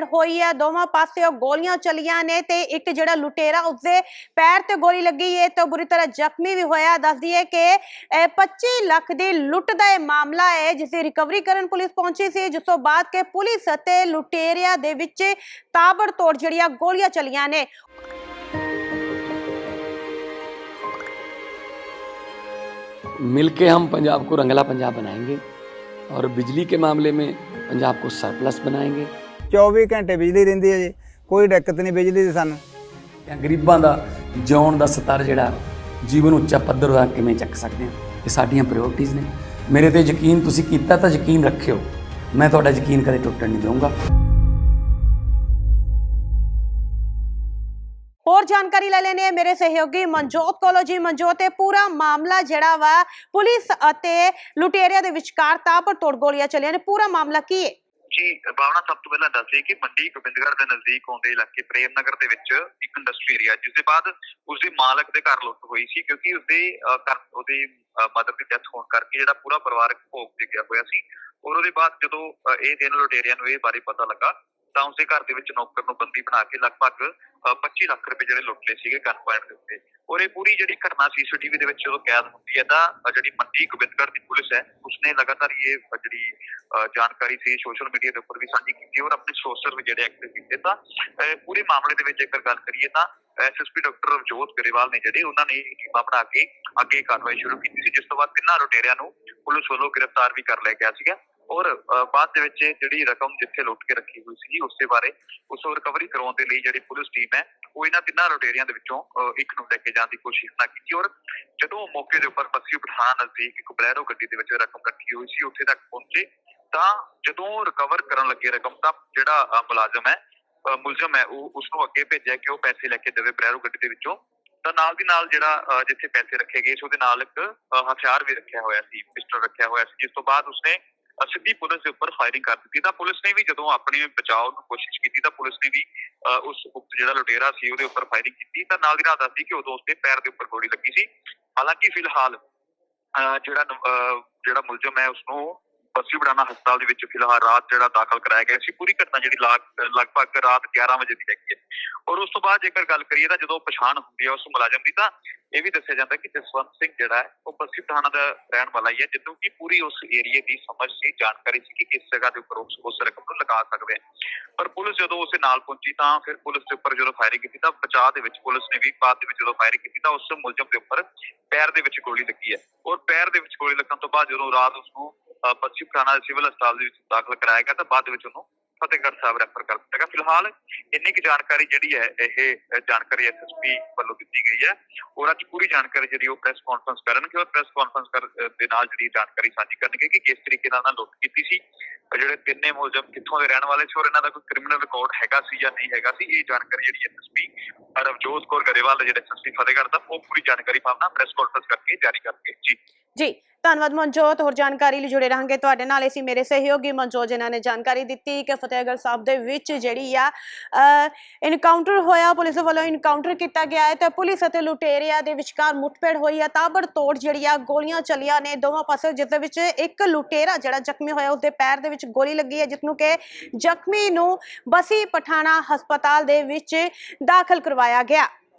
ਮੁੱਠਭੇੜ ਹੋਈ ਹੈ ਦੋਵਾਂ ਪਾਸਿਓਂ ਗੋਲੀਆਂ ਚਲੀਆਂ ਨੇ ਤੇ ਇੱਕ ਜਿਹੜਾ ਲੁਟੇਰਾ ਉਸਦੇ ਪੈਰ ਤੇ ਗੋਲੀ ਲੱਗੀ ਹੈ ਤੇ ਉਹ ਬੁਰੀ ਤਰ੍ਹਾਂ ਜ਼ਖਮੀ ਵੀ ਹੋਇਆ ਦੱਸਦੀ ਹੈ ਕਿ ਇਹ 25 ਲੱਖ ਦੀ ਲੁੱਟ ਦਾ ਇਹ ਮਾਮਲਾ ਹੈ ਜਿਸ ਦੀ ਰਿਕਵਰੀ ਕਰਨ ਪੁਲਿਸ ਪਹੁੰਚੀ ਸੀ ਜਿਸ ਤੋਂ ਬਾਅਦ ਕਿ ਪੁਲਿਸ ਅਤੇ ਲੁਟੇਰਿਆਂ ਦੇ ਵਿੱਚ ਤਾਬੜਤੋੜ ਜਿਹੜੀਆਂ ਗੋਲੀਆਂ ਚਲੀਆਂ ਨੇ मिलके हम पंजाब को रंगला पंजाब बनाएंगे और बिजली के मामले में पंजाब को सरप्लस बनाएंगे 24 ਘੰਟੇ ਬਿਜਲੀ ਰਹਿੰਦੀ ਹੈ ਜੀ। ਕੋਈ ਦਿੱਕਤ ਨਹੀਂ ਬਿਜਲੀ ਦੀ ਸਾਨੂੰ। ਜਾਂ ਗਰੀਬਾਂ ਦਾ ਜਿਉਣ ਦਾ ਸਤਰ ਜਿਹੜਾ ਜੀਵਨ ਉੱਚਾ ਪੱਧਰ ਦਾ ਕਿਵੇਂ ਚੱਕ ਸਕਦੇ ਹਾਂ? ਇਹ ਸਾਡੀਆਂ ਪ੍ਰਾਇੋਰਟੀਆਂ ਨੇ। ਮੇਰੇ ਤੇ ਯਕੀਨ ਤੁਸੀਂ ਕੀਤਾ ਤਾਂ ਯਕੀਨ ਰੱਖਿਓ। ਮੈਂ ਤੁਹਾਡਾ ਯਕੀਨ ਕਦੇ ਟੁੱਟਣ ਨਹੀਂ ਦਊਂਗਾ। ਹੋਰ ਜਾਣਕਾਰੀ ਲੈ ਲੈਣੇ ਮੇਰੇ ਸਹਿਯੋਗੀ ਮਨਜੋਤ ਕੋਲੋਂ ਜੀ। ਮਨਜੋਤ ਇਹ ਪੂਰਾ ਮਾਮਲਾ ਜਿਹੜਾ ਵਾ ਪੁਲਿਸ ਅਤੇ ਲੁਟੇਰਿਆਂ ਦੇ ਵਿਚਕਾਰ ਤਾਬੜਤੋੜ ਗੋਲੀਆਂ ਚੱਲੀਆਂ ਨੇ। ਪੂਰਾ ਮਾਮਲਾ ਕੀ ਹੈ? ਜੀ, ਭਾਵਨਾ ਸਭ ਤੋਂ ਪਹਿਲਾਂ ਦੱਸੇ ਕਿ ਮੰਡੀ ਗੋਬਿੰਦਗੜ੍ਹ ਦੇ ਨਜ਼ਦੀਕ ਆਉਂਦੇ ਇਲਾਕੇ ਪ੍ਰੇਮ ਨਗਰ ਦੇ ਵਿੱਚ ਇੱਕ ਇੰਡਸਟਰੀ ਏਰੀਆ ਜਿਸ ਦੇ ਬਾਅਦ ਉਸਦੇ ਮਾਲਕ ਦੇ ਘਰ ਲੁੱਟ ਹੋਈ ਸੀ ਕਿਉਂਕਿ ਉਸਦੇ ਉਹਦੇ ਮਦਰ ਦੀ ਡੈਥ ਹੋਣ ਕਰਕੇ ਜਿਹੜਾ ਪੂਰਾ ਪਰਿਵਾਰ ਭੋਗ ਤੇ ਗਿਆ ਹੋਇਆ ਸੀ ਔਰ ਉਹਦੇ ਬਾਅਦ ਜਦੋਂ ਇਹ ਦਿਨ ਲੁਟੇਰਿਆਂ ਨੂੰ ਇਹ ਬਾਰੇ ਪਤਾ ਲੱਗਾ ਤਾਂ ਉਸਦੇ ਘਰ ਦੇ ਵਿੱਚ ਨੌਕਰ ਨੂੰ ਬੰਦੀ ਬਣਾ ਕੇ ਲਗਭਗ ਅਹ, 25 ਲੱਖ ਰੁਪਏ ਜਿਹੜੇ ਲੁੱਟ ਲਏ ਸੀਗੇ ਗਨ ਪੁਆਇੰਟ ਦੇ ਉੱਤੇ। ਔਰ ਇਹ ਪੂਰੀ ਜਿਹੜੀ ਘਟਨਾ ਸੀਸੀਟੀਵੀ ਦੇ ਵਿੱਚ ਜਦੋਂ ਕੈਦ ਹੁੰਦੀ ਹੈ ਤਾਂ ਜਿਹੜੀ ਮੰਡੀ ਗੋਬਿੰਦਗੜ੍ਹ ਦੀ ਪੁਲਿਸ ਹੈ ਉਸਨੇ ਲਗਾਤਾਰ ਇਹ ਜਿਹੜੀ ਜਾਣਕਾਰੀ ਸੀ ਸੋਸ਼ਲ ਮੀਡੀਆ ਦੇ ਉੱਪਰ ਵੀ ਸਾਂਝੀ ਕੀਤੀ ਔਰ ਆਪਣੇ ਸੋਸ਼ਲ ਵੀ ਜਿਹੜੇ ਐਕਟਿਵ ਕੀਤੇ। ਤਾਂ ਪੂਰੇ ਮਾਮਲੇ ਦੇ ਵਿੱਚ ਜੇਕਰ ਗੱਲ ਕਰੀਏ ਤਾਂ ਐਸਐਸਪੀ ਡਾਕਟਰ ਰਵਜੋਤ ਗਰੇਵਾਲ ਨੇ ਜਿਹੜੇ ਉਹਨਾਂ ਨੇ ਇਹ ਟੀਮਾਂ ਬਣਾ ਕੇ ਅੱਗੇ ਕਾਰਵਾਈ ਸ਼ੁਰੂ ਕੀਤੀ ਸੀ ਜਿਸ ਤੋਂ ਬਾਅਦ ਤਿੰਨਾਂ ਲੁਟੇਰਿਆਂ ਨੂੰ ਪੁਲਿਸ ਵੱਲੋਂ ਗ੍ਰਿਫਤਾਰ ਵੀ ਕਰ ਲਿਆ ਗਿਆ ਸੀਗਾ। ਔਰ ਬਾਅਦ ਦੇ ਵਿੱਚ ਜਿਹੜੀ ਰਕਮ ਜਿੱਥੇ ਲੁੱਟ ਕੇ ਰੱਖੀ ਹੋਈ ਸੀ ਉਸ ਬਾਰੇ, ਉਸ ਨੂੰ ਰਿਕਵਰੀ ਕਰਾਉਣ ਦੇ ਲਈ ਜਿਹੜੀ ਪੁਲਿਸ ਟੀਮ ਹੈ, ਉਹ ਇਹਨਾਂ ਤਿੰਨਾਂ ਲੁਟੇਰਿਆਂ ਦੇ ਵਿੱਚੋਂ ਇੱਕ ਨੂੰ ਲੈ ਕੇ ਜਾਣ ਦੀ ਕੋਸ਼ਿਸ਼ ਨਾ ਕੀਤੀ। ਔਰ ਜਦੋਂ ਮੌਕੇ ਦੇ ਉੱਪਰ ਪੱਸੀ ਪਠਾਨ ਨਜ਼ਦੀਕ ਇੱਕ ਬਲੈਰੋ ਗੱਡੀ ਦੇ ਵਿੱਚ ਰਕਮ ਰੱਖੀ ਹੋਈ ਸੀ, ਉੱਥੇ ਤੱਕ ਪਹੁੰਚੇ, ਤਾਂ ਜਦੋਂ ਰਿਕਵਰ ਕਰਨ ਲੱਗੇ ਰਕਮ, ਤਾਂ ਜਿਹੜਾ ਮੁਲਾਜ਼ਮ ਹੈ ਮੁਲਜ਼ਮ ਹੈ, ਉਹ ਉਸ ਨੂੰ ਅੱਗੇ ਭੇਜਿਆ ਕਿ ਉਹ ਪੈਸੇ ਲੈ ਕੇ ਦੇਵੇ ਬਲੈਰੋ ਗੱਡੀ ਦੇ ਵਿੱਚੋਂ। ਤਾਂ ਨਾਲ ਦੀ ਨਾਲ ਜਿਹੜਾ ਜਿੱਥੇ ਪੈਸੇ ਰੱਖੇ ਗਏ ਸੀ, ਉਹਦੇ ਨਾਲ ਇੱਕ ਹਥਿਆਰ ਵੀ ਰੱਖਿਆ ਹੋਇਆ ਸੀ, ਪਿਸਟਲ ਰੱਖਿਆ ਹੋਇਆ ਸੀ, ਜਿਸ ਤੋਂ ਬਾਅਦ ਉਸਨੇ ਸਿੱਧੀ ਪੁਲਿਸ ਦੇ ਉੱਪਰ ਫਾਇਰਿੰਗ ਕਰ ਦਿੱਤੀ। ਤਾਂ ਪੁਲਿਸ ਨੇ ਵੀ ਜਦੋਂ ਆਪਣੇ ਬਚਾਅ ਨੂੰ ਕੋਸ਼ਿਸ਼ ਕੀਤੀ ਤਾਂ ਪੁਲਿਸ ਨੇ ਵੀ ਅਹ, ਉਸ ਉਕਤ ਜਿਹੜਾ ਲੁਟੇਰਾ ਸੀ ਉਹਦੇ ਉੱਪਰ ਫਾਇਰਿੰਗ ਕੀਤੀ। ਤਾਂ ਨਾਲ ਦੀ ਨਾਲ ਦੱਸਦੀ ਕਿ ਉਦੋਂ ਉਸਦੇ ਪੈਰ ਦੇ ਉੱਪਰ ਗੋਲੀ ਲੱਗੀ ਸੀ। ਹਾਲਾਂਕਿ ਫਿਲਹਾਲ ਅਹ, ਜਿਹੜਾ ਅਹ, ਜਿਹੜਾ ਮੁਲਜ਼ਮ ਹੈ ਉਸਨੂੰ ਪੱਸੀ ਬੜਾਣਾ ਹਸਪਤਾਲ ਦੇ ਵਿੱਚ ਫਿਲਹਾਲ ਰਾਤ ਜਿਹੜਾ ਦਾਖਲ ਕਰਾਇਆ ਗਿਆ ਸੀ, ਪੂਰੀ ਘਟਨਾ ਜਿਹੜੀ ਲਗਭਗ ਰਾਤ 11 ਵਜੇ ਦੀ ਹੈਗੀ ਹੈ। ਔਰ ਉਸ ਤੋਂ ਬਾਅਦ ਜੇਕਰ ਗੱਲ ਕਰੀਏ ਤਾਂ ਜਦੋਂ ਪਛਾਣ ਹੁੰਦੀ ਹੈ ਉਸ ਮੁਲਾਜ਼ਮ ਦੀ ਤਾਂ ਇਹ ਵੀ ਦੱਸਿਆ ਜਾਂਦਾ ਕਿ ਜਸਵੰਤ ਸਿੰਘ ਜਿਹੜਾ ਹੈ, ਉਹ ਪੱਸੀ ਪਠਾਣਾ ਦਾ ਰਹਿਣ ਵਾਲਾ ਹੀ ਹੈ ਜਿੱਦੋਂ ਕਿ ਪੂਰੀ ਉਸ ਏਰੀਏ ਦੀ ਸਮਝ ਸੀ, ਜਾਣਕਾਰੀ ਸੀ ਕਿ ਕਿਸ ਜਗ੍ਹਾ ਦੇ ਉੱਪਰ ਉਸ ਰਕਮ ਨੂੰ ਲਗਾ ਸਕਦੇ ਆ ਪਰ ਪੁਲਿਸ ਜਦੋਂ ਉਸੇ ਨਾਲ ਪਹੁੰਚੀ ਤਾਂ ਫਿਰ ਪੁਲਿਸ ਦੇ ਉੱਪਰ ਜਦੋਂ ਫਾਇਰਿੰਗ ਕੀਤੀ ਤਾਂ ਬਚਾਅ ਦੇ ਵਿੱਚ, ਪੁਲਿਸ ਨੇ ਵੀ ਬਾਅਦ ਦੇ ਵਿੱਚ ਜਦੋਂ ਫਾਇਰਿੰਗ ਕੀਤੀ ਤਾਂ ਉਸ ਮੁਲਜ਼ਮ ਦੇ ਉੱਪਰ ਪੈਰ ਦੇ ਵਿੱਚ ਗੋਲੀ ਲੱਗੀ ਹੈ। ਔਰ ਪੈਰ ਦੇ ਵਿੱਚ ਗੋਲੀ ਲੱਗਣ ਤੋਂ ਬਾਅਦ ਜਦੋਂ ਰਾਤ ਉਸ ਨੂੰ ਅਹ, ਪਠਾਣਾ ਸਿਵਲ ਹਸਪਤਾਲ ਦੇ ਵਿੱਚ ਦਾਖਲ ਕਰਾਇਆ ਗਿਆ ਤਾਂ ਬਾਅਦ ਵਿੱਚ ਉਹਨੂੰ ਫਤਿਹਗੜ੍ਹ ਸਾਹਿਬ ਰੈਫਰ ਕਰ ਦਿੱਤਾ ਗਿਆ। ਫਿਲਹਾਲ ਇੰਨੀ ਕੁ ਜਾਣਕਾਰੀ ਜਿਹੜੀ ਹੈ ਇਹ ਜਾਣਕਾਰੀ ਐਸਐਸਪੀ ਵੱਲੋਂ ਦਿੱਤੀ ਗਈ ਹੈ। ਔਰ ਅੱਜ ਪੂਰੀ ਜਾਣਕਾਰੀ ਜਿਹੜੀ ਉਹ ਪ੍ਰੈਸ ਕਾਨਫਰੰਸ ਕਰਨਗੇ ਔਰ ਪ੍ਰੈਸ ਕਾਨਫਰੰਸ ਦੇ ਨਾਲ ਜਿਹੜੀ ਜਾਣਕਾਰੀ ਸਾਂਝੀ ਕਰਨਗੇ ਕਿ ਕਿਸ ਤਰੀਕੇ ਨਾਲ ਉਹਨਾਂ ਲੁੱਟ ਕੀਤੀ ਸੀ ਜਿਹੜੇ ਤਿੰਨੇ ਮੁਲਜ਼ਮ ਕਿੱਥੋਂ ਦੇ ਰਹਿਣ ਵਾਲੇ ਸੀ ਔਰ ਇਹਨਾਂ ਦਾ ਕੋਈ ਕ੍ਰਿਮੀਨਲ ਰਿਕਾਰਡ ਹੈਗਾ ਸੀ ਜਾਂ ਨਹੀਂ ਹੈਗਾ ਸੀ ਇਹ ਜਾਣਕਾਰੀ ਜਿਹੜੀ ਐਸਐਸਪੀ ਰਵਜੋਤ ਕੌਰ ਗਰੇਵਾਲ ਦੇ ਜਿਹੜੇ ਐਸਐਸਪੀ ਫਤਿਹਗੜ੍ਹ ਦਾ ਉਹ ਪੂਰੀ ਜਾਣਕਾਰੀ ਪਾਵਨਾ ਪ੍ਰੈਸ ਕਾਨਫਰੰਸ ਕਰਕੇ ਜਾਰੀ ਕਰਨਗੇ। ਜੀ। ਜੀ ਧੰਨਵਾਦ ਮਨਜੋਤ, ਹੋਰ ਜਾਣਕਾਰੀ ਲਈ ਜੁੜੇ ਰਹਾਂਗੇ ਤੁਹਾਡੇ ਨਾਲ। ਅਸੀਂ ਮੇਰੇ ਸਹਿਯੋਗੀ ਮਨਜੋਤ ਜਿਨ੍ਹਾਂ ਨੇ ਜਾਣਕਾਰੀ ਦਿੱਤੀ ਕਿ ਫਤਿਹਗੜ੍ਹ ਸਾਹਿਬ ਦੇ ਵਿੱਚ ਜਿਹੜੀ ਆ ਇਨਕਾਊਂਟਰ ਹੋਇਆ, ਪੁਲਿਸ ਵੱਲੋਂ ਇਨਕਾਊਂਟਰ ਕੀਤਾ ਗਿਆ ਹੈ ਤੇ ਪੁਲਿਸ ਅਤੇ ਲੁਟੇਰਿਆਂ ਦੇ ਵਿਚਕਾਰ ਮੁੱਠਭੇੜ ਹੋਈ ਹੈ ਤਾਬੜਤੋੜ ਜਿਹੜੀ ਆ, ਗੋਲੀਆਂ ਚੱਲੀਆਂ ਨੇ ਦੋਵਾਂ ਪਾਸੇ, ਜਿਸ ਦੇ ਵਿੱਚ ਇੱਕ ਲੁਟੇਰਾ ਜਿਹੜਾ ਜ਼ਖਮੀ ਹੋਇਆ, ਉਸਦੇ ਪੈਰ ਦੇ ਵਿੱਚ ਗੋਲੀ ਲੱਗੀ ਹੈ ਜਿਸ ਨੂੰ ਕਿ ਜ਼ਖਮੀ ਨੂੰ ਬਸੀ ਪਠਾਣਾ ਹਸਪਤਾਲ ਦੇ ਵਿੱਚ ਦਾਖਲ ਕਰਵਾਇਆ ਗਿਆ।